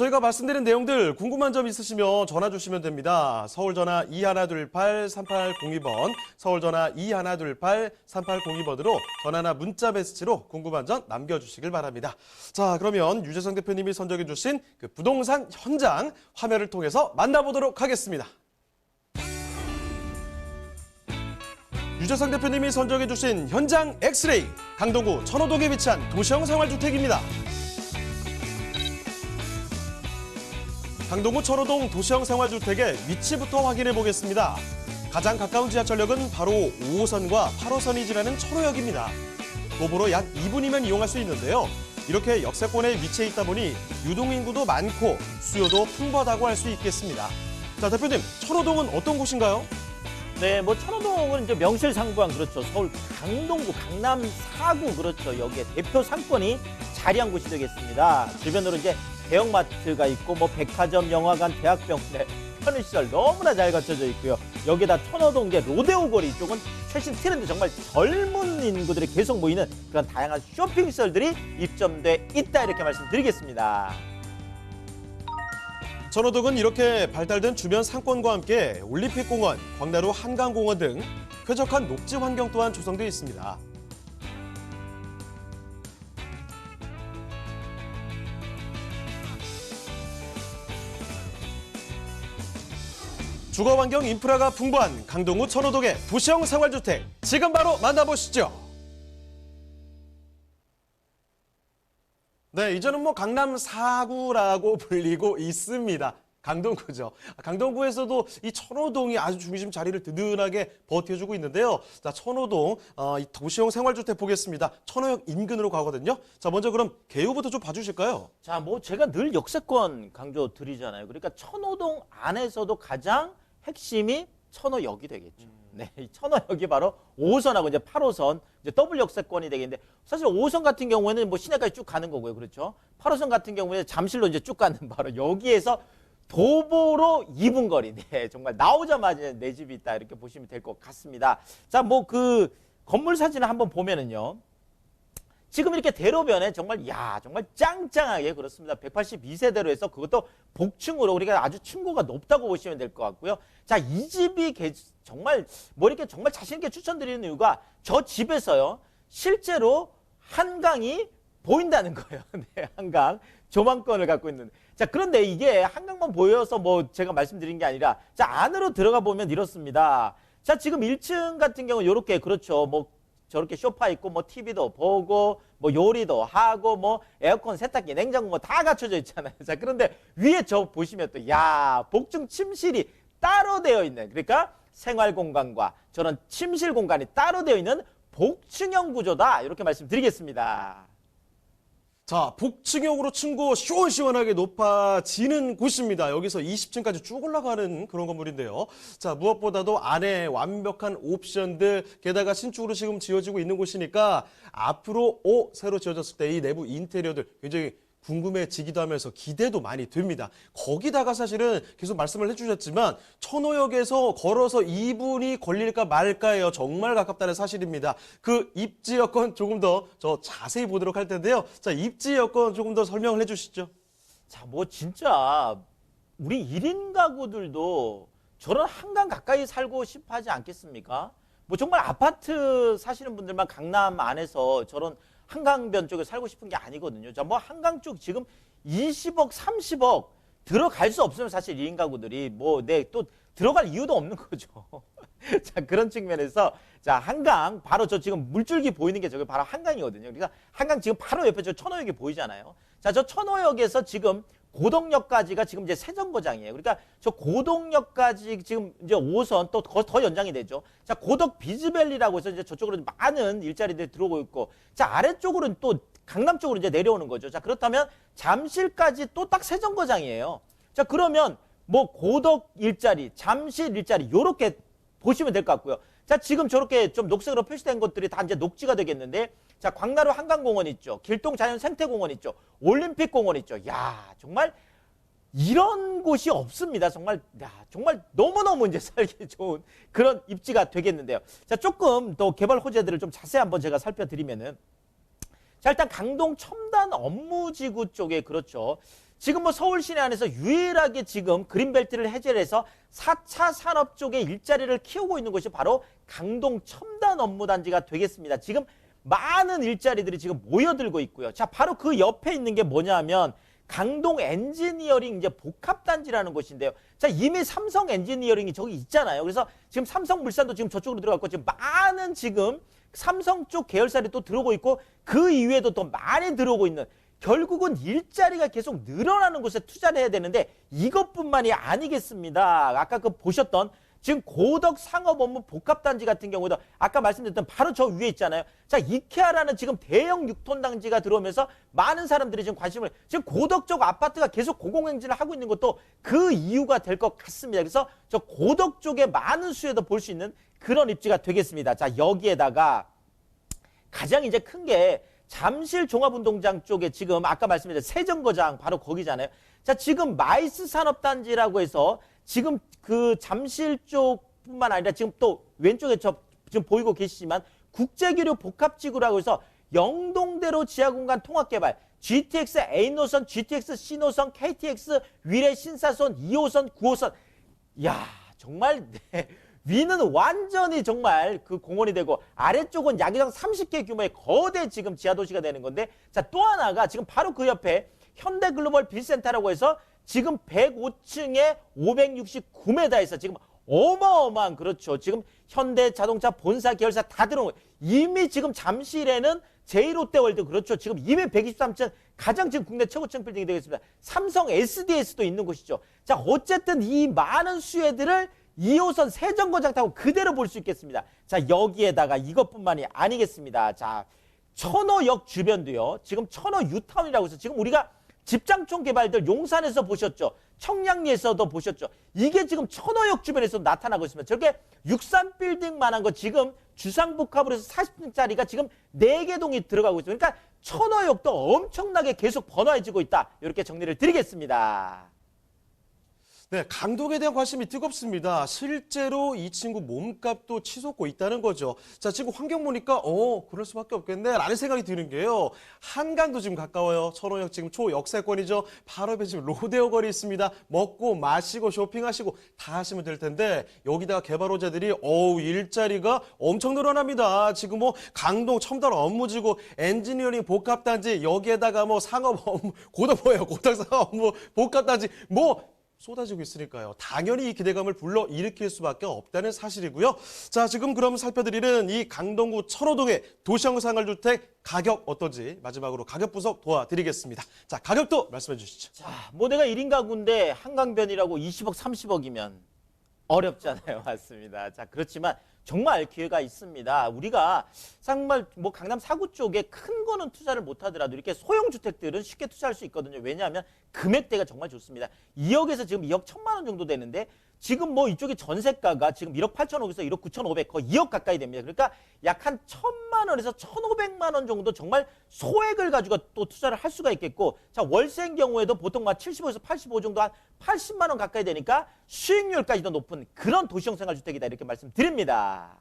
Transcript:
저희가 말씀드린 내용들 궁금한 점 있으시면 전화 주시면 됩니다. 서울 전화 2128-3802번, 서울 전화 2128-3802번으로 전화나 문자 메시지로 궁금한 점 남겨주시길 바랍니다. 자, 그러면 유재성 대표님이 선정해 주신 그 부동산 현장 화면을 통해서 만나보도록 하겠습니다. 유재성 대표님이 선정해 주신 현장 엑스레이 강동구 천호동에 위치한 도시형 생활주택입니다. 강동구 천호동 도시형 생활주택의 위치부터 확인해 보겠습니다. 가장 가까운 지하철역은 바로 5호선과 8호선이 지나는 천호역입니다. 도보로 약 2분이면 이용할 수 있는데요. 이렇게 역세권에 위치해 있다 보니 유동인구도 많고 수요도 풍부하다고 할 수 있겠습니다. 자, 대표님, 천호동은 어떤 곳인가요? 네, 뭐 천호동은 이제 명실상부한 그렇죠. 서울 강동구, 강남 4구 그렇죠. 여기에 대표 상권이 자리한 곳이 되겠습니다. 주변으로 이제 대형마트가 있고 뭐 백화점, 영화관, 대학병원에 편의시설 너무나 잘 갖춰져 있고요. 여기다 천호동 이제 로데오 거리 쪽은 최신 트렌드 정말 젊은 인구들이 계속 모이는 그런 다양한 쇼핑시설들이 입점돼 있다 이렇게 말씀드리겠습니다. 천호동은 이렇게 발달된 주변 상권과 함께 올림픽공원, 광나루 한강공원 등 쾌적한 녹지 환경 또한 조성되어 있습니다. 주거 환경 인프라가 풍부한 강동구 천호동의 도시형 생활주택 지금 바로 만나보시죠. 네, 이제는 뭐 강남 4구라고 불리고 있습니다. 강동구죠. 강동구에서도 이 천호동이 아주 중심 자리를 든든하게 버텨주고 있는데요. 자, 천호동 어, 이 도시형 생활주택 보겠습니다. 천호역 인근으로 가거든요. 자, 먼저 그럼 개요부터 좀 봐주실까요? 자, 뭐 제가 늘 역세권 강조 드리잖아요. 그러니까 천호동 안에서도 가장 핵심이 천호역이 되겠죠. 네, 이 천호역이 바로 5호선하고 이제 8호선 이제 더블 역세권이 되겠는데 사실 5호선 같은 경우에는 뭐 시내까지 쭉 가는 거고요. 그렇죠? 8호선 같은 경우에 잠실로 이제 쭉 가는 바로 여기에서 도보로 2분 거리. 네, 정말 나오자마자 내 집이 있다 이렇게 보시면 될 것 같습니다. 자, 뭐 그 건물 사진을 한번 보면은요. 지금 이렇게 대로변에 정말 야 정말 짱짱하게 그렇습니다. 182세대로 해서 그것도 복층으로 그러니까 아주 층고가 높다고 보시면 될 것 같고요. 자 이 집이 개- 정말 뭐 이렇게 정말 자신 있게 추천드리는 이유가 저 집에서요 실제로 한강이 보인다는 거예요. 네, 한강 조망권을 갖고 있는. 자 그런데 이게 한강만 보여서 뭐 제가 말씀드린 게 아니라 자 안으로 들어가 보면 이렇습니다. 자 지금 1층 같은 경우 이렇게 그렇죠. 뭐 저렇게 소파 있고 뭐 TV도 보고 뭐 요리도 하고 뭐 에어컨 세탁기 냉장고 뭐 다 갖춰져 있잖아요. 자 그런데 위에 저 보시면 또 야 복층 침실이 따로 되어 있는 그러니까 생활 공간과 저런 침실 공간이 따로 되어 있는 복층형 구조다 이렇게 말씀드리겠습니다. 자, 복층형으로 층고 시원시원하게 높아지는 곳입니다. 여기서 20층까지 쭉 올라가는 그런 건물인데요. 자, 무엇보다도 안에 완벽한 옵션들, 게다가 신축으로 지금 지어지고 있는 곳이니까 앞으로 오, 새로 지어졌을 때 이 내부 인테리어들 굉장히 궁금해지기도 하면서 기대도 많이 됩니다. 거기다가 사실은 계속 말씀을 해주셨지만 천호역에서 걸어서 2분이 걸릴까 말까예요. 정말 가깝다는 사실입니다. 그 입지 여건 조금 더 저 자세히 보도록 할 텐데요. 자, 입지 여건 조금 더 설명을 해주시죠. 자, 뭐 진짜 우리 1인 가구들도 저런 한강 가까이 살고 싶어 하지 않겠습니까? 뭐 정말 아파트 사시는 분들만 강남 안에서 저런 한강변 쪽에 살고 싶은 게 아니거든요. 자, 뭐 한강 쪽 지금 20억, 30억 들어갈 수 없으면 사실 1인 가구들이 뭐 내 또 들어갈 이유도 없는 거죠. 자, 그런 측면에서 자, 한강 바로 저 지금 물줄기 보이는 게 저기 바로 한강이거든요. 그러니까 한강 지금 바로 옆에 저 천호역이 보이잖아요. 자, 저 천호역에서 지금 고덕역까지가 지금 이제 세정거장이에요. 그러니까 저 고덕역까지 지금 이제 5선 또 더 연장이 되죠. 자, 고덕 비즈밸리라고 해서 이제 저쪽으로 많은 일자리들이 들어오고 있고, 자, 아래쪽으로는 또 강남 쪽으로 이제 내려오는 거죠. 자, 그렇다면 잠실까지 또딱 세정거장이에요. 자, 그러면 뭐 고덕 일자리, 잠실 일자리 요렇게 보시면 될 것 같고요. 자, 지금 저렇게 좀 녹색으로 표시된 것들이 다 이제 녹지가 되겠는데, 자, 광나루 한강공원 있죠. 길동 자연 생태공원 있죠. 올림픽 공원 있죠. 야, 정말 이런 곳이 없습니다. 정말, 야, 정말 너무너무 이제 살기 좋은 그런 입지가 되겠는데요. 자, 조금 더 개발 호재들을 좀 자세히 한번 제가 살펴드리면은, 자, 일단 강동 첨단 업무지구 쪽에 그렇죠. 지금 뭐 서울 시내 안에서 유일하게 지금 그린벨트를 해제를 해서 4차 산업 쪽에 일자리를 키우고 있는 곳이 바로 강동 첨단 업무단지가 되겠습니다. 지금 많은 일자리들이 지금 모여들고 있고요. 자, 바로 그 옆에 있는 게 뭐냐 하면 강동 엔지니어링 이제 복합단지라는 곳인데요. 자, 이미 삼성 엔지니어링이 저기 있잖아요. 그래서 지금 삼성물산도 지금 저쪽으로 들어갔고 지금 많은 지금 삼성 쪽 계열사들이 또 들어오고 있고 그 이외에도 또 많이 들어오고 있는 결국은 일자리가 계속 늘어나는 곳에 투자를 해야 되는데 이것뿐만이 아니겠습니다. 아까 그 보셨던 지금 고덕 상업 업무 복합단지 같은 경우도 아까 말씀드렸던 바로 저 위에 있잖아요. 자, 이케아라는 지금 대형 6톤 단지가 들어오면서 많은 사람들이 지금 관심을 지금 고덕 쪽 아파트가 계속 고공행진을 하고 있는 것도 그 이유가 될 것 같습니다. 그래서 저 고덕 쪽에 많은 수혜도 볼 수 있는 그런 입지가 되겠습니다. 자, 여기에다가 가장 이제 큰 게 잠실 종합운동장 쪽에 지금 아까 말씀드린 세정거장 바로 거기잖아요. 자, 지금 마이스 산업단지라고 해서 지금 그 잠실 쪽뿐만 아니라 지금 또 왼쪽에 저 지금 보이고 계시지만 국제기류 복합지구라고 해서 영동대로 지하공간 통합개발 GTX A노선, GTX C노선, KTX 위례 신사선 2호선, 9호선 야 정말 네. 위는 완전히 정말 그 공원이 되고 아래쪽은 야기장 30개 규모의 거대 지금 지하도시가 되는 건데 자 또 하나가 지금 바로 그 옆에 현대글로벌 빌센터라고 해서 지금 105층에 569m에서 지금 어마어마한 그렇죠. 지금 현대자동차 본사 계열사 다 들어온 거예요. 이미 지금 잠실에는 제1롯데월드 그렇죠. 지금 이미 123층 가장 지금 국내 최고층 빌딩이 되겠습니다. 삼성 SDS도 있는 곳이죠. 자 어쨌든 이 많은 수혜들을 2호선 세정거장 타고 그대로 볼 수 있겠습니다. 자 여기에다가 이것뿐만이 아니겠습니다. 자 천호역 주변도요. 지금 천호 유타운이라고 해서 지금 우리가 집장촌 개발들 용산에서 보셨죠. 청량리에서도 보셨죠. 이게 지금 천호역 주변에서 나타나고 있습니다. 저게 63빌딩만한 거 지금 주상복합으로 해서 40층짜리가 지금 4개 동이 들어가고 있어요. 그러니까 천호역도 엄청나게 계속 번화해지고 있다. 이렇게 정리를 드리겠습니다. 네, 강동에 대한 관심이 뜨겁습니다. 실제로 이 친구 몸값도 치솟고 있다는 거죠. 자, 지금 환경 보니까 어, 그럴 수밖에 없겠네 라는 생각이 드는 게요. 한강도 지금 가까워요. 천호역 지금 초역세권이죠. 바로 옆에 지금 로데오 거리 있습니다. 먹고 마시고 쇼핑하시고 다 하시면 될 텐데 여기다가 개발호재들이 어우 일자리가 엄청 늘어납니다. 지금 뭐 강동 첨단 업무지구 엔지니어링 복합단지 여기에다가 뭐 상업 업무 고덕 뭐예요? 고덕 상업 업무 복합단지 뭐 쏟아지고 있으니까요. 당연히 이 기대감을 불러 일으킬 수밖에 없다는 사실이고요. 자, 지금 그럼 살펴드리는 이 강동구 철호동의 도시형 생활주택 가격 어떤지 마지막으로 가격 분석 도와드리겠습니다. 자, 가격도 말씀해 주시죠. 자, 뭐 내가 1인 가구인데 한강변이라고 20억, 30억이면 어렵잖아요. 맞습니다. 자, 그렇지만 정말 기회가 있습니다. 우리가 정말 뭐 강남 사구 쪽에 큰 거는 투자를 못 하더라도 이렇게 소형 주택들은 쉽게 투자할 수 있거든요. 왜냐하면 금액대가 정말 좋습니다. 2억에서 지금 2억 1천만 원 정도 되는데 지금 뭐 이쪽에 전세가가 지금 1억 8천억에서 1억 9천5백 거의 2억 가까이 됩니다. 그러니까 약 한 천만 원에서 1,500만 원 정도 정말 소액을 가지고 또 투자를 할 수가 있겠고 자 월세인 경우에도 보통 막 75에서 85 정도 한 80만 원 가까이 되니까 수익률까지도 높은 그런 도시형 생활주택이다 이렇게 말씀드립니다.